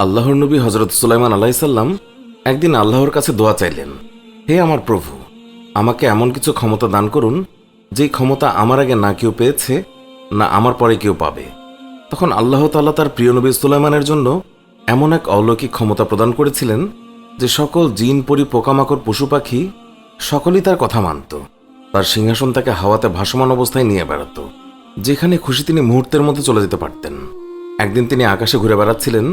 আল্লাহর নবী হজরত সুলাইমান আলাইসাল্লাম একদিন আল্লাহর কাছে দোয়া চাইলেন, হে আমার প্রভু, আমাকে এমন কিছু ক্ষমতা দান করুন, যেই ক্ষমতা আমার আগে না কেউ পেয়েছে, না আমার পরে কেউ পাবে। তখন আল্লাহ তাল্লাহ তার প্রিয় নবী সুলাইমানের জন্য এমন এক অলৌকিক ক্ষমতা প্রদান করেছিলেন, যে সকল জিন, পরি, পোকামাকড়, পশু পাখি সকলেই তার কথা মানত। তার সিংহাসন তাকে হাওয়াতে ভাসমান অবস্থায় নিয়ে বেড়াত, যেখানে খুশি তিনি মুহূর্তের মধ্যে চলে যেতে পারতেন। একদিন তিনি আকাশে ঘুরে বেড়াচ্ছিলেন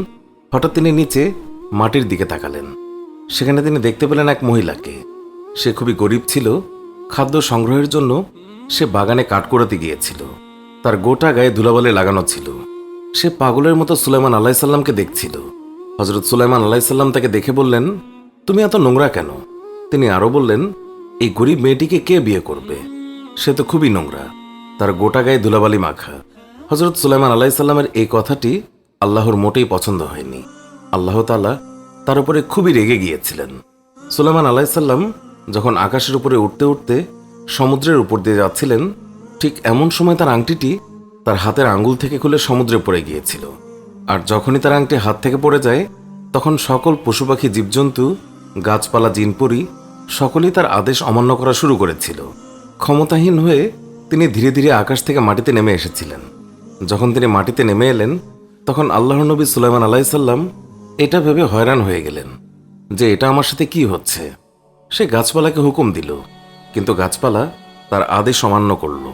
হঠাৎ তিনি নিচে মাটির দিকে তাকালেন। সেখানে তিনি দেখতে পেলেন এক মহিলাকে। সে খুবই গরিব ছিল। খাদ্য সংগ্রহের জন্য সে বাগানে কাঠ করাতে গিয়েছিল। তার গোটা গায়ে ধুলাবালি লাগানো ছিল। সে পাগলের মতো সুলাইমান আলাইসাল্লামকে দেখছিল। হজরত সুলাইমান আলাইসাল্লাম তাকে দেখে বললেন, তুমি এত নোংরা কেন? তিনি আরও বললেন, এই গরিব মেয়েটিকে কে বিয়ে করবে? সে তো খুবই নোংরা। তার গোটা গায়ে ধুলাবালি মাখা। হজরত সুলাইমান আলাইসাল্লামের এই কথাটি আল্লাহর মোটেই পছন্দ হয়নি। আল্লাহ তালা তার উপরে খুবই রেগে গিয়েছিলেন। সুলাইমান আলাইসাল্লাম যখন আকাশের উপরে উঠতে উঠতে সমুদ্রের উপর দিয়ে যাচ্ছিলেন, ঠিক এমন সময় তার আংটিটি তার হাতের আঙ্গুল থেকে খুলে সমুদ্রে পড়ে গিয়েছিল। আর যখনই তার আংটি হাত থেকে পড়ে যায়, তখন সকল পশু পাখি, জীবজন্তু, গাছপালা, জিনপুরি সকলেই তার আদেশ অমান্য করা শুরু করেছিল। ক্ষমতাহীন হয়ে তিনি ধীরে ধীরে আকাশ থেকে মাটিতে নেমে এসেছিলেন। যখন তিনি মাটিতে নেমে এলেন তখন আল্লাহ নবী সুলাইমান আলাইসাল্লাম এটা ভেবে হয়রান হয়ে গেলেন যে এটা আমার সাথে কি হচ্ছে। সে গাছপালাকে হুকুম দিল, কিন্তু গাছপালা তার আদেশ অমান্য করল।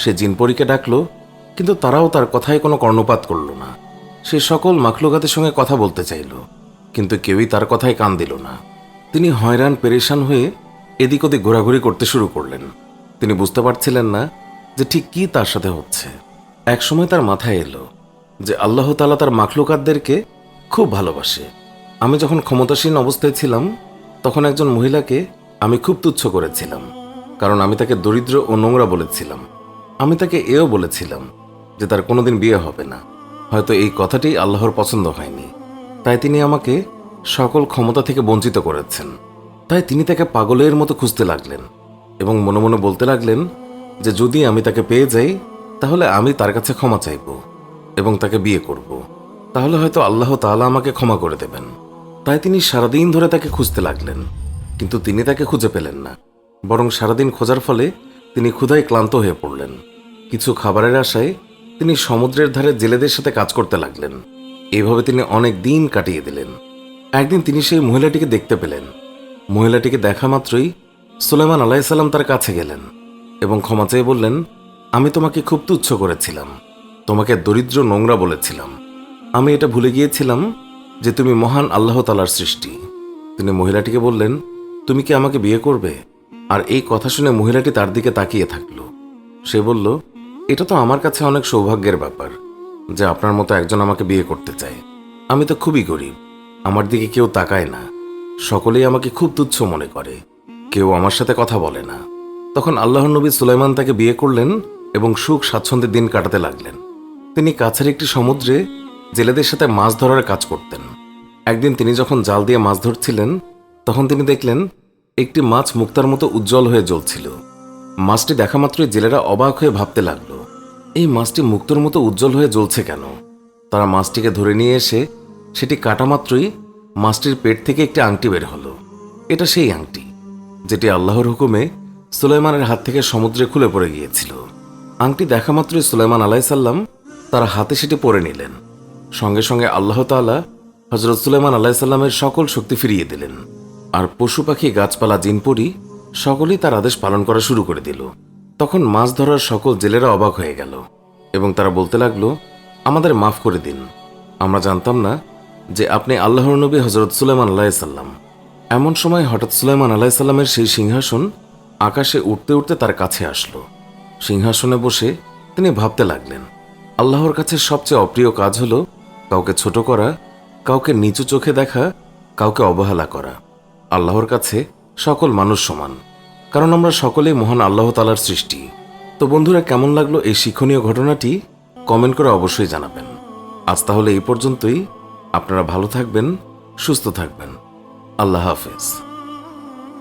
সে জিনপরীকে ডাকল, কিন্তু তারাও তার কথায় কোনো কর্ণপাত করল না। সে সকল মাখলুকাতের সঙ্গে কথা বলতে চাইল, কিন্তু কেউই তার কথায় কান দিল না। তিনি হয়রান, পেরেশান হয়ে এদিক ওদিক ঘোরাঘুরি করতে শুরু করলেন। তিনি বুঝতে পারছিলেন না যে ঠিক কি তার সাথে হচ্ছে। একসময় তার মাথায় এলো যে আল্লাহ তালা তার মাখলুকাতদেরকে খুব ভালোবাসে। আমি যখন ক্ষমতাসীন অবস্থায় ছিলাম, তখন একজন মহিলাকে আমি খুব তুচ্ছ করেছিলাম, কারণ আমি তাকে দরিদ্র ও নোংরা বলেছিলাম। আমি তাকে এও বলেছিলাম যে তার কোনোদিন বিয়ে হবে না। হয়তো এই কথাটি আল্লাহর পছন্দ হয়নি। তাই তিনি আমাকে সকল ক্ষমতা থেকে বঞ্চিত করেছেন। তাই তিনি তাকে পাগলের মতো খুঁজতে লাগলেন এবং মনে মনে বলতে লাগলেন যে যদি আমি তাকে পেয়ে যাই, তাহলে আমি তার কাছে ক্ষমা চাইব। এবং তাকে বিয়ে করব। তাহলে হয়তো আল্লাহ তাআলা আমাকে ক্ষমা করে দেবেন। তাই তিনি সারাদিন ধরে তাকে খুঁজতে লাগলেন, কিন্তু তিনি তাকে খুঁজে পেলেন না। বরং সারাদিন খোঁজার ফলে তিনি ক্ষুধায় ক্লান্ত হয়ে পড়লেন। কিছু খাবারের আশায় তিনি সমুদ্রের ধারে জেলেদের সাথে কাজ করতে লাগলেন। এভাবে তিনি অনেক দিন কাটিয়ে দিলেন। একদিন তিনি সেই মহিলাটিকে দেখতে পেলেন। মহিলাটিকে দেখা মাত্রই সুলেমান আলাইসাল্লাম তার কাছে গেলেন এবং ক্ষমা চেয়ে বললেন, আমি তোমাকে খুব তুচ্ছ করেছিলাম। তোমাকে দরিদ্র নোংরা বলেছিলাম। আমি এটা ভুলে গিয়েছিলাম যে তুমি মহান আল্লাহ তালার সৃষ্টি। তিনি মহিলাটিকে বললেন, তুমি কি আমাকে বিয়ে করবে? আর এই কথা শুনে মহিলাটি তার দিকে তাকিয়ে থাকল। সে বলল, এটা তো আমার কাছে অনেক সৌভাগ্যের ব্যাপার যে আপনার মতো একজন আমাকে বিয়ে করতে চায়। আমি তো খুবই গরিব, আমার দিকে কেউ তাকায় না। সকলেই আমাকে খুব তুচ্ছ মনে করে, কেউ আমার সাথে কথা বলে না। তখন আল্লাহ নবী সুলাইমান তাকে বিয়ে করলেন এবং সুখ স্বাচ্ছন্দ্যের দিন কাটাতে লাগলেন। তিনি কাছের একটি সমুদ্রে জেলেদের সাথে মাছ ধরার কাজ করতেন। একদিন তিনি যখন জাল দিয়ে মাছ ধরছিলেন, তখন তিনি দেখলেন একটি মাছ মুক্তার মতো উজ্জ্বল হয়ে জ্বলছিল। মাছটি দেখা মাত্রই জেলেরা অবাক হয়ে ভাবতে লাগল, এই মাছটি মুক্তর মতো উজ্জ্বল হয়ে জ্বলছে কেন? তারা মাছটিকে ধরে নিয়ে এসে সেটি কাটা মাত্রই মাছটির পেট থেকে একটি আংটি বের হলো। এটা সেই আংটি, যেটি আল্লাহর হুকুমে সুলাইমানের হাত থেকে সমুদ্রে খুলে পড়ে গিয়েছিল। আংটি দেখা মাত্রই সুলাইমান আলাইসাল্লাম তার হাতে সেটি পরে নিলেন। সঙ্গে সঙ্গে আল্লাহ তাআলা হজরত সুলাইমান আলাইসাল্লামের সকল শক্তি ফিরিয়ে দিলেন। আর পশু পাখি, গাছপালা, জিনপুরি সকলেই তার আদেশ পালন করা শুরু করে দিল। তখন মাছ ধরার সকল জেলেরা অবাক হয়ে গেল এবং তারা বলতে লাগল, আমাদের মাফ করে দিন। আমরা জানতাম না যে আপনি আল্লাহর নবী হজরত সুলাইমান আলাইসাল্লাম এমন সময় হঠাৎ সুলাইমান আলাইসাল্লামের সেই সিংহাসন আকাশে উঠতে উঠতে তার কাছে আসলো। সিংহাসনে বসে তিনি ভাবতে লাগলেন আল্লাহর কাছে সবচেয়ে অপ্রিয় কাজ হলো কাউকে ছোট করা, কাউকে নিচু চোখে দেখা, কাউকে অবহেলা করা। আল্লাহর কাছে সকল মানুষ সমান, কারণ আমরা সকলেই মহান আল্লাহ তালার সৃষ্টি। তো বন্ধুরা, কেমন লাগল এই শিক্ষণীয় ঘটনাটি? কমেন্ট করে অবশ্যই জানাবেন। আজ তাহলে এই পর্যন্তই। আপনারা ভালো থাকবেন, সুস্থ থাকবেন। আল্লাহ হাফেজ।